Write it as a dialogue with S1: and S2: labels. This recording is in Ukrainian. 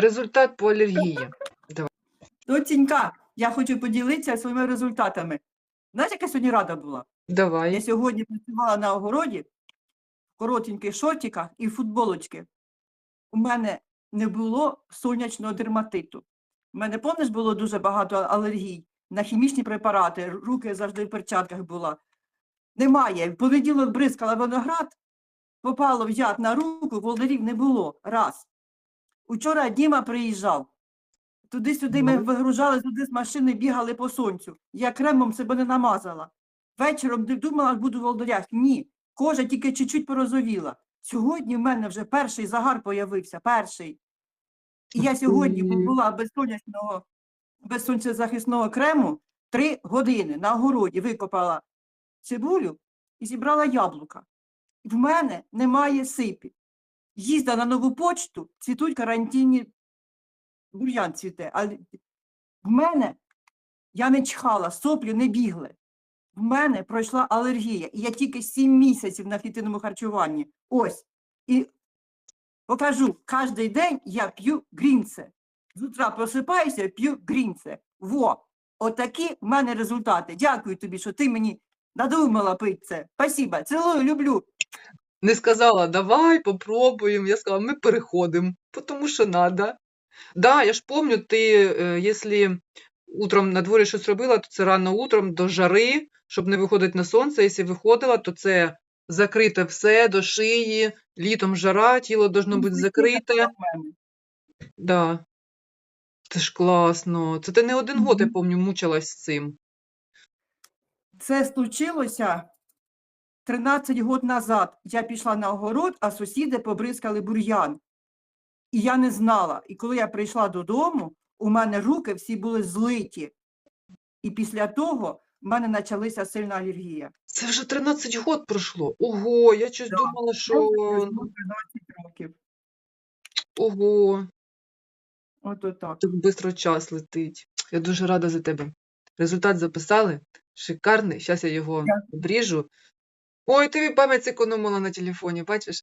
S1: результат по алергії.
S2: Доцінька, я хочу поділитися своїми результатами. Знаєш, яка сьогодні рада була? Я сьогодні працювала на огороді в коротеньких шортиках і футболочки. У мене не було сонячного дерматиту. У мене, помниш, було дуже багато алергій на хімічні препарати, руки завжди в перчатках була. Немає. В понеділок бризкала виноград, попало в яд на руку, волдерів не було. Раз. Учора Діма приїжджав. Туди-сюди ми
S1: Ну.
S2: вигружали туди з машини, бігали по сонцю. Я кремом себе не намазала. Вечором думала, буду в волдорях. Ні, кожа тільки чуть-чуть порозовіла. Сьогодні в мене вже перший загар появився, перший. І я сьогодні була без сонячного, без сонцезахисного крему три години на огороді викопала цибулю і зібрала яблука. В мене немає сипі. Їзда на нову почту, цвітуть карантинні бур'ян цвіте. А в мене я не чхала, соплі не бігли. В мене пройшла алергія, і я тільки 7 місяців на клітинному харчуванні. Ось. І покажу, кожен день я п'ю грінце. З утра просипаюся, п'ю грінце. Во! Отакі в мене результати. Дякую тобі, що ти мені надумала пити це. Спасибо. Цілую, люблю.
S1: Не сказала, давай попробуємо. Я сказала, ми переходимо, тому що надо. Да, я ж помню, ти, е, якщо утром на дворі щось робила, то це рано утром до жари, щоб не виходити на сонце. Якщо виходила, то це закрите все до шиї, літом жара, тіло должно бути закрите. Да. Це ж класно. Це ти не один год, я пам'ятаю, мучилась з цим.
S2: Це случилося 13 років назад. Я пішла на огород, а сусіди побризкали бур'ян. І я не знала. І коли я прийшла додому, у мене руки всі були злиті. І після того в мене почалася сильна алергія.
S1: Це вже 13 год пройшло. Ого, я щось
S2: Да.
S1: думала, що
S2: 13 років.
S1: ого,
S2: От отак.
S1: так швидко час летить. Я дуже рада за тебе. Результат записали. Шикарний. Зараз я його обріжу. Ой, тобі пам'ять зекономила на телефоні, бачиш?